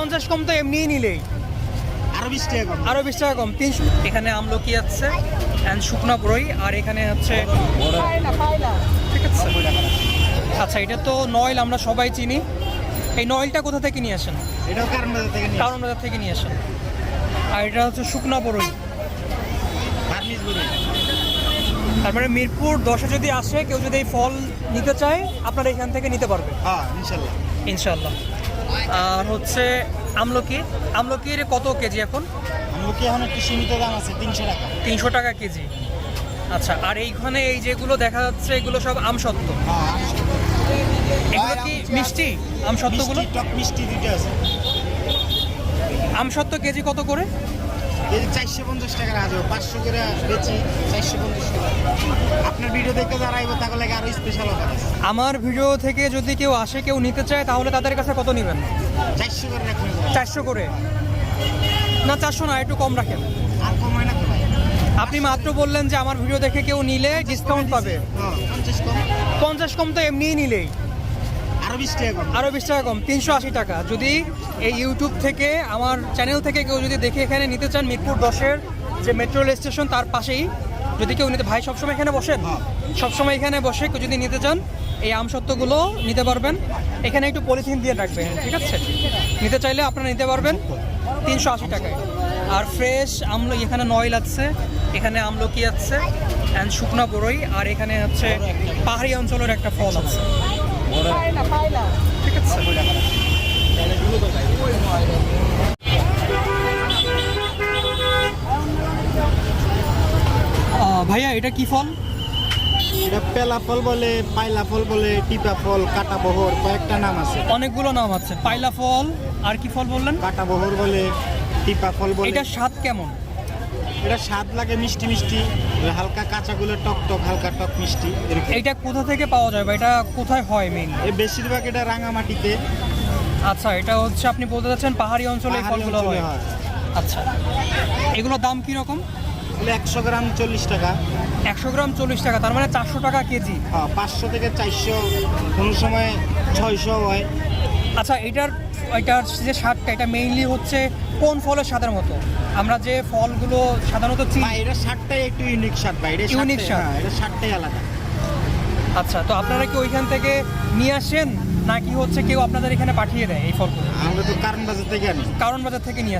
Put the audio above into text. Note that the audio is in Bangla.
পঞ্চাশ কম তো এমনিই নিলেই। আরও বিশ টাকা কম। আরও বিশ টাকা কম। তিনশো এখানে আমলকি আছে অ্যান্ড শুকনা বড়ই। আর এখানে হচ্ছে ঠিক আছে। আচ্ছা এটা তো নয়েল আমরা সবাই চিনি। এই নয়েলটা কোথা থেকে নিয়ে আসেন? এটাও কারণ বাজার থেকে কারণ বাজার থেকে নিয়ে আসেন। আর এটা হচ্ছে শুকনা বড়ই। বলি তারপরে মিরপুর দশে যদি আসে কেউ যদি এই ফল নিতে চায় আপনারা এখান থেকে নিতে পারবে। হ্যাঁ ইনশাল্লাহ। ইনশাল্লাহ। আর হচ্ছে আমলকি। আমলকির কত কেজি এখন? আমলকি এখন একটু সীমিত দাম আছে তিনশো টাকা। তিনশো টাকা কেজি। আচ্ছা আর এইখানে এই যেগুলো দেখা যাচ্ছে এগুলো সব আমসত্ত্ব হ্যাঁ এগুলো কি মিষ্টি? আমসত্ত্বগুলো মিষ্টি টক মিষ্টি দুটো আছে। আমসত্ত্ব কেজি কত করে? এই চারশো পঞ্চাশ টাকা যাবে পাঁচশো করে বেচি চারশো পঞ্চাশ টাকা। ভিডিও দেখে যারা আইব তাকে লাগে আরও স্পেশাল অফার আছে আমার ভিডিও থেকে যদি কেউ আসে কেউ নিতে চায় তাহলে তাদের কাছে কত নেবেন? চারশো করে রাখবেন চারশো করে? না চারশো না একটু কম রাখেন। আর কম হয় না তো ভাই? আপনি মাত্র বললেন যে আমার ভিডিও দেখে কেউ নিলে ডিসকাউন্ট পাবে। হ্যাঁ পঞ্চাশ কম। পঞ্চাশ কম তো এমনিই নিলেই। আরও বিশ টাকা কম। আরও বিশ টাকা কম তিনশো আশি টাকা। যদি এই ইউটিউব থেকে আমার চ্যানেল থেকে কেউ যদি দেখে এখানে নিতে চান মিরপুর দশের যে মেট্রো রেল স্টেশন তার পাশেই যদি কেউ নিতে ভাই সবসময় এখানে বসেন। হ্যাঁ। সবসময় এখানে বসে কেউ যদি নিতে চান এই আমসত্ত্বগুলো নিতে পারবেন। এখানে একটু পলিথিন দিয়ে রাখবেন ঠিক আছে? নিতে চাইলে আপনারা নিতে পারবেন তিনশো আশি টাকায়। আর ফ্রেশ আমল এখানে নয়েল আছে এখানে আমলকি আছে অ্যান্ড শুকনা বড়ই আর এখানে হচ্ছে পাহাড়ি অঞ্চলের একটা ফল আছে। ঠিক আছে? ভাইয়া এটা কি ফল? এটা পেলা ফল বলে পাইলা ফল বলে টিপা ফল কাটা বহর কয়েকটা নাম আছে। অনেকগুলো নাম আছে। পাইলা ফল আর কি ফল বললেন? কাটা বহর বলে টিপা ফল বলে। এটা স্বাদ কেমন? এটা স্বাদ লাগে মিষ্টি মিষ্টি হালকা কাঁচাগুলো টক টক হালকা টক মিষ্টি এইটা কোথা থেকে পাওয়া যায় বা এটা কোথায় হয় মেইন বেশিরভাগ এটা রাঙামাটিতে। আচ্ছা এটা হচ্ছে আপনি বলতে চাচ্ছেন পাহাড়ি অঞ্চলে ফলগুলো হয়। হয়। আচ্ছা এগুলোর দাম কি রকম এগুলো একশো গ্রাম চল্লিশ টাকা। একশো গ্রাম চল্লিশ টাকা তার মানে চারশো টাকা কেজি। হ্যাঁ পাঁচশো থেকে চারশো কোনো সময় ছয়শো হয়। আচ্ছা এটার এটার যে স্বাদটা এটা মেইনলি হচ্ছে কোন ফলের স্বাদের মতো? আমরা যে ফলগুলো সাধারণত চিনি এটা স্বাদটাই একটু ইউনিক স্বাদ ভাই। এটা স্বাদটাই- স্বাদ। হ্যাঁ এটা স্বাদটাই আলাদা। আচ্ছা তো আপনারা কি ওইখান থেকে নিয়ে আসেন? নাকি হচ্ছে কেউ আপনাদের এখানে পাঠিয়ে দেয় এই ফলগুলো? আমরা তো কারণ বাজার থেকে আনি। কারণ বাজার থেকে নিয়ে আসেন।